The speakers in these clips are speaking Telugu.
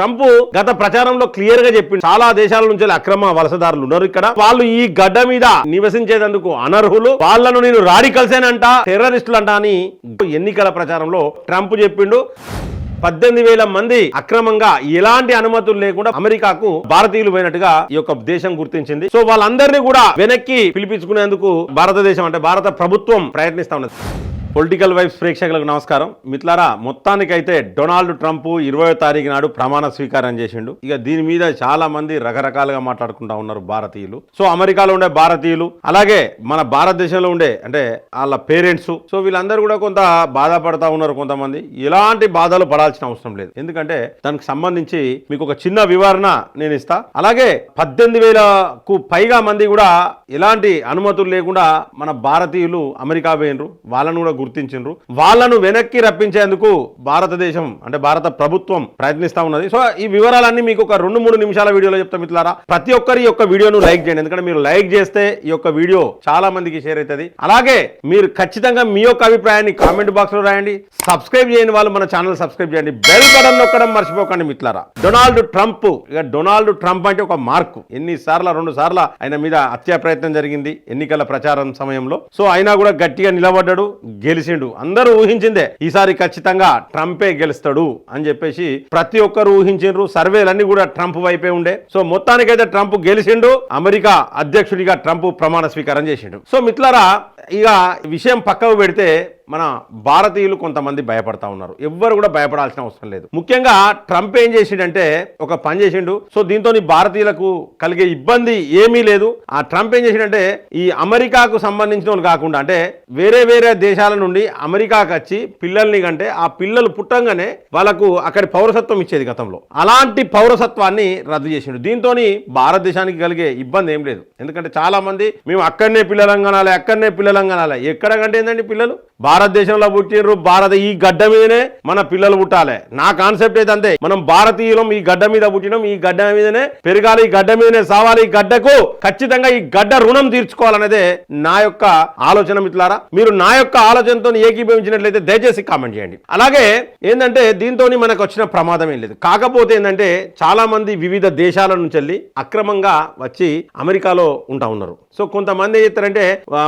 ట్రంప్ గత ప్రచారంలో క్లియర్గా చెప్పింది చాలా దేశాల నుంచి అక్రమ వలసదారులు ఉన్నారు ఇక్కడ. వాళ్ళు ఈ గడ్డ మీద నివసించేందుకు అనర్హులు. వాళ్ళను నేను రాడికల్సేనంట టెర్రరిస్టులు అంట అని ఎన్నికల ప్రచారంలో ట్రంప్ చెప్పిండు. పద్దెనిమిది వేల మంది అక్రమంగా ఎలాంటి అనుమతులు లేకుండా అమెరికాకు భారతీయులు పోయినట్టుగా ఈ యొక్క దేశం గుర్తించింది. సో వాళ్ళందరినీ కూడా వెనక్కి పిలిపించుకునేందుకు భారతదేశం అంటే భారత ప్రభుత్వం ప్రయత్నిస్తా ఉన్నది. పొలిటికల్ వైబ్స్ ప్రేక్షకులకు నమస్కారం. మిత్లారా మొత్తానికైతే డొనాల్డ్ ట్రంప్ ఇరవై తారీఖు నాడు ప్రమాణ స్వీకారం చేసిండు. ఇక దీని మీద చాలా మంది రకరకాలుగా మాట్లాడుకుంటా ఉన్నారు భారతీయులు. సో అమెరికాలో ఉండే భారతీయులు అలాగే మన భారతదేశంలో ఉండే అంటే వాళ్ళ పేరెంట్స్. సో వీళ్ళందరూ కూడా కొంత బాధపడతా ఉన్నారు కొంతమంది. ఎలాంటి బాధలు పడాల్సిన అవసరం లేదు. ఎందుకంటే దానికి సంబంధించి మీకు ఒక చిన్న వివరణ నేను ఇస్తా. అలాగే పద్దెనిమిది వేలకు పైగా మంది కూడా ఎలాంటి అనుమతులు లేకుండా మన భారతీయులు అమెరికా పోయినరు. వాళ్ళను కూడా గుర్తించిండ్రు వాళ్ళను వెనక్కి రప్పించేందుకు భారతదేశం అంటే భారత ప్రభుత్వం ప్రయత్నిస్తా ఉన్నది. సో ఈ వివరాలన్నీ మీకు ఒక రెండు మూడు నిమిషాల వీడియోలో చెప్తాం మిత్రులారా. ప్రతి ఒక్కరి యొక్క వీడియోను లైక్ చేయండి. ఎందుకంటే మీరు లైక్ చేస్తే ఈ యొక్క వీడియో చాలా మందికి షేర్ అవుతుంది. అలాగే మీరు ఖచ్చితంగా మీ యొక్క అభిప్రాయాన్ని కామెంట్ బాక్స్లో రాయండి. సబ్స్క్రైబ్ చేయని వాళ్ళు మన ఛానల్ సబ్స్క్రైబ్ చేయండి. బెల్ బటన్ నొక్కడం మర్చిపోకండి మిత్రులారా. డొనాల్డ్ ట్రంప్ ఇక డొనాల్డ్ ట్రంప్ అంటే ఒక మార్క్. ఎన్ని సార్లు రెండు సార్లు ఆయన మీద హత్యా ప్రయత్నం జరిగింది ఎన్నికల ప్రచారం సమయంలో. సో అయినా కూడా గట్టిగా నిలబడ్డాడు. గెలిచిండు. అందరూ ఊహించిందే ఈసారి ఖచ్చితంగా ట్రంపే గెలుస్తాడు అని చెప్పేసి ప్రతి ఒక్కరు ఊహించిండ్రు. సర్వేలన్నీ కూడా ట్రంప్ వైపే ఉండే. సో మొత్తానికైతే ట్రంప్ గెలిచిండు. అమెరికా అధ్యక్షుడిగా ట్రంప్ ప్రమాణ స్వీకారం చేసిండు. సో మిత్రులారా ఇక విషయం పక్కకు పెడితే మన భారతీయులు కొంతమంది భయపడతా ఉన్నారు. ఎవ్వరు కూడా భయపడాల్సిన అవసరం లేదు. ముఖ్యంగా ట్రంప్ ఏం చేసిండంటే ఒక పని చేసిండు. సో దీంతో భారతీయులకు కలిగే ఇబ్బంది ఏమీ లేదు. ఆ ట్రంప్ ఏం చేసిండంటే ఈ అమెరికాకు సంబంధించిన వాళ్ళు కాకుండా అంటే వేరే వేరే దేశాల నుండి అమెరికాకు వచ్చి పిల్లల్ని కంటే ఆ పిల్లలు పుట్టంగానే వాళ్ళకు అక్కడి పౌరసత్వం ఇచ్చేది గతంలో. అలాంటి పౌరసత్వాన్ని రద్దు చేసిండు. దీంతో భారతదేశానికి కలిగే ఇబ్బంది ఏం లేదు. ఎందుకంటే చాలా మంది మేము అక్కడనే పిల్లలం కనాలి అక్కడనే పిల్లలు కనాలి ఎక్కడ కంటే ఏంటండి పిల్లలు? భారతదేశంలో పుట్టినరు భారత ఈ గడ్డ మీదనే మన పిల్లలు పుట్టాలి. నా కాన్సెప్ట్ అయితే అంతే మనం భారతీయులం ఈ గడ్డ మీద పుట్టినాం ఈ గడ్డ మీదనే పెరగాలి ఈ గడ్డ మీదనే సావాలి ఈ గడ్డకు ఖచ్చితంగా ఈ గడ్డ రుణం తీర్చుకోవాలనేదే నా యొక్క ఆలోచన మిత్రులారా. మీరు నా యొక్క ఆలోచనతో ఏకీభవించినట్లయితే దయచేసి కామెంట్ చేయండి. అలాగే ఏంటంటే దీంతో మనకు వచ్చిన ప్రమాదం ఏం లేదు. కాకపోతే ఏంటంటే చాలా మంది వివిధ దేశాల నుంచి వెళ్ళి అక్రమంగా వచ్చి అమెరికాలో ఉంటా ఉన్నారు. సో కొంతమంది ఏం చేస్తారంటే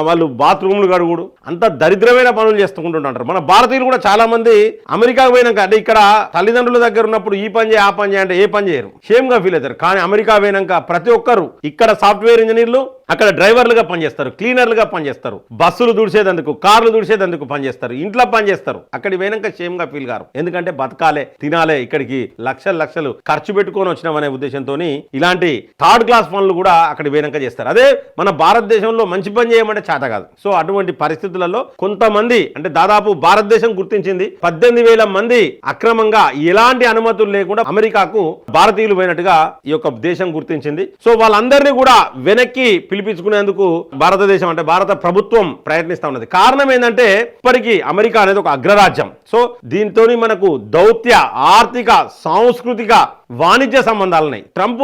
వాళ్ళు బాత్రూమ్లు గడుగుడు అంత దరిద్రమైన పనులు చేసుకుంటుంటారు మన భారతీయులు కూడా చాలా మంది అమెరికాకు పోయినాక అంటే ఇక్కడ తల్లిదండ్రుల దగ్గర ఉన్నప్పుడు ఈ పని చేయి ఆ పని చేయి అంటే ఏ పని చేయరు. షేమ్గా ఫీల్ అవుతారు. కానీ అమెరికా పోయినాక ప్రతి ఒక్కరు ఇక్కడ సాఫ్ట్వేర్ ఇంజనీర్లు అక్కడ డ్రైవర్లుగా పనిచేస్తారు క్లీనర్లుగా పనిచేస్తారు బస్సులు దుడిసేదందుకు కార్లు దుడిసేదందుకు పనిచేస్తారు ఇంట్లో పనిచేస్తారు. అక్కడికి పోయినాక షేమ్గా ఫీల్ గారు. ఎందుకంటే బతకాలే తినాలే ఇక్కడికి లక్షలు లక్షలు ఖర్చు పెట్టుకొని వచ్చినామనే ఉద్దేశంతో ఇలాంటి థర్డ్ క్లాస్ పనులు కూడా అక్కడ పోయినాక చేస్తారు. అదే మన భారతదేశంలో మంచి పని చేయమంటే చేత కాదు. సో అటువంటి పరిస్థితులలో కొంతమంది అంటే దాదాపు భారతదేశం గుర్తించింది పద్దెనిమిది వేల మంది అక్రమంగా ఎలాంటి అనుమతులు లేకుండా అమెరికాకు భారతీయులు పోయినట్టుగా ఈ యొక్క దేశం గుర్తించింది. సో వాళ్ళందరినీ కూడా వెనక్కి పిలిపించుకునేందుకు భారతదేశం అంటే భారత ప్రభుత్వం ప్రయత్నిస్తా ఉన్నది. కారణం ఏంటంటే ఇప్పటికీ అమెరికా అనేది ఒక అగ్రరాజ్యం. సో దీంతో మనకు దౌత్య ఆర్థిక సాంస్కృతిక వాణిజ్య సంబంధాలున్నాయి. ట్రంప్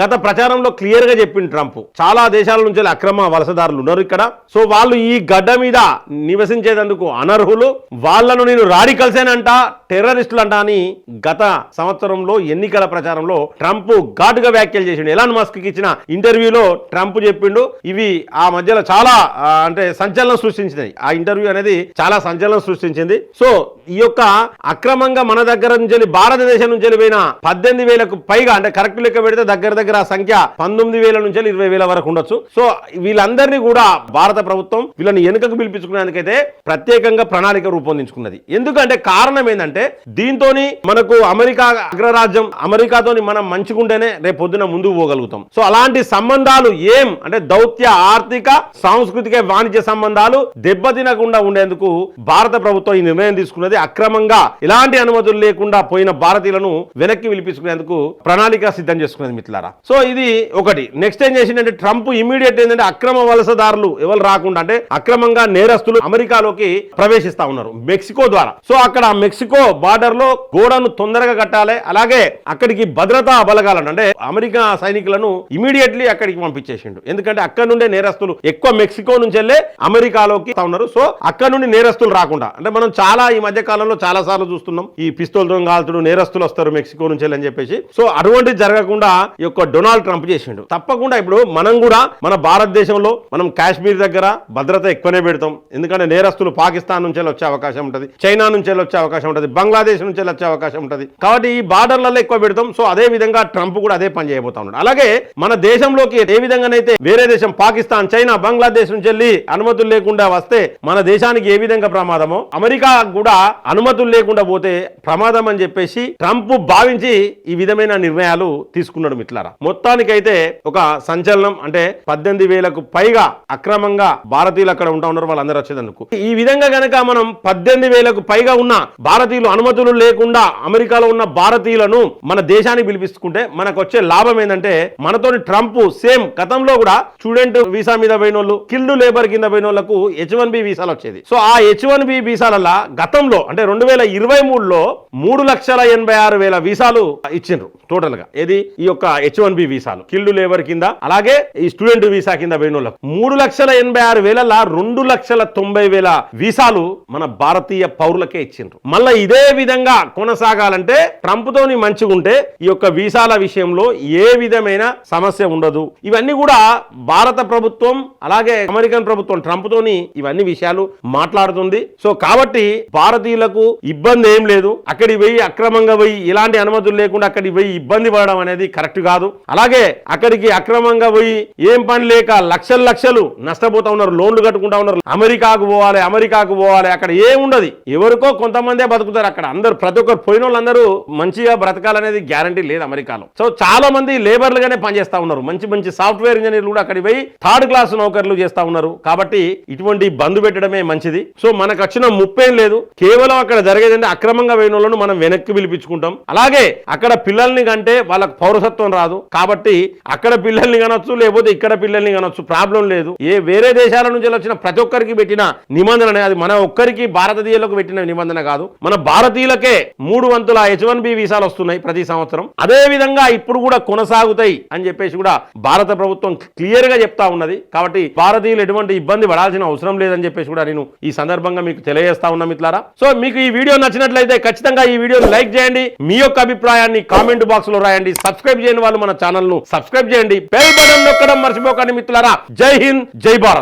గత ప్రచారంలో క్లియర్గా చెప్పింది ట్రంప్. చాలా దేశాల నుంచి అక్రమ వలసదారులు ఉన్నారు ఇక్కడ. సో వాళ్ళు ఈ గడ్డ మీద నివసించేందుకు అనర్హులు. వాళ్ళను నేను రాడికల్సేనంట టెర్రరిస్టులు అంట అని గత సంవత్సరంలో ఎన్నికల ప్రచారంలో ట్రంప్ ఘాటుగా వ్యాఖ్యలు చేసిండు. ఎలాన్ మస్క్ ఇచ్చిన ఇంటర్వ్యూలో ట్రంప్ చెప్పిండు. ఇవి ఆ మధ్యలో చాలా అంటే సంచలనం సృష్టించినాయి. ఆ ఇంటర్వ్యూ అనేది చాలా సంచలనం సృష్టించింది. సో ఈ యొక్క అక్రమంగా మన దగ్గర నుంచి భారతదేశం నుంచి వెళ్ళిపోయిన పద్దెనిమిది వేలకు పైగా అంటే కరెక్ట్ లెక్క పెడితే దగ్గర దగ్గర ఆ సంఖ్య పంతొమ్మిది వేల నుంచి ఇరవై వేల వరకు ఉండొచ్చు. సో వీళ్ళందరినీ కూడా భారత ప్రభుత్వం వీళ్ళని వెనుకకు పిలిపించుకునేందుకైతే ప్రత్యేకంగా ప్రణాళిక రూపొందించుకున్నది. ఎందుకంటే కారణం ఏంటంటే దీంతో మనకు అమెరికా అగ్రరాజ్యం అమెరికాతోని మనం మంచిగుంటేనే రేపు పొద్దున ముందుకు పోగలుగుతాం. సో అలాంటి సంబంధాలు ఏం అంటే దౌత్య ఆర్థిక సాంస్కృతిక వాణిజ్య సంబంధాలు దెబ్బతినకుండా ఉండేందుకు భారత ప్రభుత్వం ఈ నిర్ణయం తీసుకున్నది అక్రమంగా. ఎలాంటి అనుమతులు లేకుండా పోయిన భారతీయులను వెనక్కి పిలిపించుకునేందుకు ప్రణాళిక సిద్ధం చేసుకునేది మిత్రులారా. సో ఇది ఒకటి. నెక్స్ట్ ఏం చేసిందంటే ట్రంప్ ఇమీడియట్ ఏంటంటే అక్రమ వలసదారులు ఎవరు రాకుండా అంటే అక్రమంగా నేరస్తులు అమెరికాలోకి ప్రవేశిస్తా ఉన్నారు మెక్సికో ద్వారా. సో అక్కడ మెక్సికో బార్డర్లో గోడను తొందరగా కట్టాలి అలాగే అక్కడికి భద్రతా బలగాలను అంటే అమెరికా సైనికులను ఇమీడియట్లీ అక్కడికి పంపించేసిండు. ఎందుకంటే ఎందుకంటే అక్కడ నుండే నేరస్తులు ఎక్కువ మెక్సికో నుంచి వెళ్ళే అమెరికాలోకి ఉన్నారు. సో అక్కడ నుండి నేరస్తులు రాకుండా అంటే మనం చాలా ఈ మధ్య కాలంలో చాలా సార్లు చూస్తున్నాం ఈ పిస్తోల్ దొంగాల్తుడు నేరస్తులు వస్తారు మెక్సికో నుంచి అని చెప్పేసి. సో అటువంటిది జరగకుండా ఈ యొక్క డొనాల్డ్ ట్రంప్ చేసిండు. తప్పకుండా ఇప్పుడు మనం కూడా మన భారతదేశంలో మనం కాశ్మీర్ దగ్గర భద్రత ఎక్కువనే పెడతాం. ఎందుకంటే నేరస్తులు పాకిస్తాన్ నుంచి వచ్చే అవకాశం ఉంటుంది చైనా నుంచి వచ్చే అవకాశం ఉంటుంది బంగ్లాదేశ్ నుంచి వచ్చే అవకాశం ఉంటుంది. కాబట్టి ఈ బార్డర్లలో ఎక్కువ పెడతాం. సో అదే విధంగా ట్రంప్ కూడా అదే పని చేయబోతా ఉన్నాడు. అలాగే మన దేశంలోకి ఏ విధంగానైతే వేరే దేశం పాకిస్తాన్ చైనా బంగ్లాదేశ్ నుంచి వెళ్ళి అనుమతులు లేకుండా వస్తే మన దేశానికి ఏ విధంగా ప్రమాదమో అమెరికా కూడా అనుమతులు లేకుండా పోతే ప్రమాదం అని చెప్పేసి ట్రంప్ భావించి ఈ విధమైన నిర్ణయాలు తీసుకున్నాడు మిట్లారా మొత్తానికైతే ఒక సంచలనం అంటే పద్దెనిమిది వేలకు పైగా అక్రమంగా భారతీయులు అక్కడ ఉంటా ఉన్నారు వాళ్ళందరూ వచ్చేదందుకు ఈ విధంగా గనక మనం పద్దెనిమిది వేలకు పైగా ఉన్న భారతీయులు అనుమతులు లేకుండా అమెరికాలో ఉన్న భారతీయులను మన దేశానికి పిలిపిస్తుంటే మనకు వచ్చే లాభం ఏంటంటే మనతోని ట్రంప్ సేమ్ గతంలో కూడా స్టూడెంట్ వీసా మీద పోయిన వాళ్ళు కిల్డ్ లేబర్ కింద పోయిన వాళ్ళకు హెచ్ వన్ బి వీసాలు వచ్చేది. సో ఆ హెచ్ వన్ బి వీసాల గతంలో అంటే రెండు వేల ఇరవై మూడులో మూడు లక్షల ఎనభై ఆరు వేల వీసాలు ఇచ్చిండ్రు టోటల్గా ఏది? ఈ యొక్క హెచ్ వన్ బి వీసాలు. కిల్డ్ లేబర్ కింద అలాగే ఈ స్టూడెంట్ వీసా కింద పోయిన వాళ్ళకు మూడు లక్షల ఎనభై ఆరు వేల రెండు లక్షల తొంభై వేల వీసాలు మన భారతీయ పౌరులకే ఇచ్చిండ్రు. మళ్ళీ ఇదే విధంగా కొనసాగాలంటే ట్రంప్ తోని మంచిగుంటే ఈ యొక్క వీసాల విషయంలో ఏ విధమైన సమస్య ఉండదు. ఇవన్నీ కూడా భారత ప్రభుత్వం అలాగే అమెరికన్ ప్రభుత్వం ట్రంప్ తోని ఇవన్నీ విషయాలు మాట్లాడుతుంది. సో కాబట్టి భారతీయులకు ఇబ్బంది ఏం లేదు. అక్కడికి పోయి అక్రమంగా పోయి ఇలాంటి అనుమతులు లేకుండా అక్కడికి పోయి ఇబ్బంది పడడం అనేది కరెక్ట్ కాదు. అలాగే అక్కడికి అక్రమంగా పోయి ఏం పని లేక లక్షలు లక్షలు నష్టపోతా ఉన్నారు లోన్లు కట్టుకుంటా ఉన్నారు. అమెరికాకు పోవాలి అమెరికాకు పోవాలి అక్కడ ఏముండదు ఎవరికో కొంతమందే బతుకుతారు. అక్కడ అందరు ప్రతి ఒక్కరు పోయిన వాళ్ళందరూ మంచిగా బ్రతకాలనేది గ్యారంటీ లేదు అమెరికాలో. సో చాలా మంది లేబర్లుగానే పనిచేస్తా ఉన్నారు. మంచి మంచి సాఫ్ట్వేర్ ఇంజనీర్లు కూడా అక్కడికి పోయి థర్డ్ క్లాస్ నౌకర్లు చేస్తా ఉన్నారు. కాబట్టి ఇటువంటి బంద్ పెట్టడమే మంచిది. సో మనకు వచ్చిన ముప్పేం లేదు. కేవలం అక్కడ జరిగేదంటే అక్రమంగా పోయిన వాళ్ళను మనం వెనక్కి పిలిపించుకుంటాం. అలాగే అక్కడ పిల్లల్ని కంటే వాళ్ళకు పౌరసత్వం రాదు. కాబట్టి అక్కడ పిల్లల్ని కనొచ్చు లేకపోతే ఇక్కడ పిల్లల్ని కనొచ్చు. ప్రాబ్లం లేదు. ఏ వేరే దేశాల నుంచి వచ్చిన ప్రతి ఒక్కరికి పెట్టిన నిబంధన అది మన ఒక్కరికి భారతీయులకు పెట్టిన నిబంధన కాదు. మన భారతీయులకే మూడు వంతుల హెచ్ వన్ బి వీసాలు వస్తున్నాయి ప్రతి సంవత్సరం. అదే విధంగా ఇప్పుడు కూడా కొనసాగుతాయి అని చెప్పేసి కూడా భారత ప్రభుత్వం క్లియర్ క్లియర్గా చెప్తా ఉన్నది. కాబట్టి భారతీయులు ఎటువంటి ఇబ్బంది పడాల్సిన అవసరం లేదని చెప్పేసి కూడా నేను ఈ సందర్భంగా మీకు తెలియజేస్తా ఉన్నా మిత్రులారా. సో మీకు ఈ వీడియో నచ్చినట్లయితే ఖచ్చితంగా ఈ వీడియోని లైక్ చేయండి. మీ యొక్క అభిప్రాయాన్ని కామెంట్ బాక్స్లో రాయండి. సబ్స్క్రైబ్ చేయని వాళ్ళు మన ఛానల్ను సబ్స్క్రైబ్ చేయండి. బెల్ బటన్ నొక్కడం మర్చిపోకండి మిత్రులారా. జై హింద్ జై భారత్.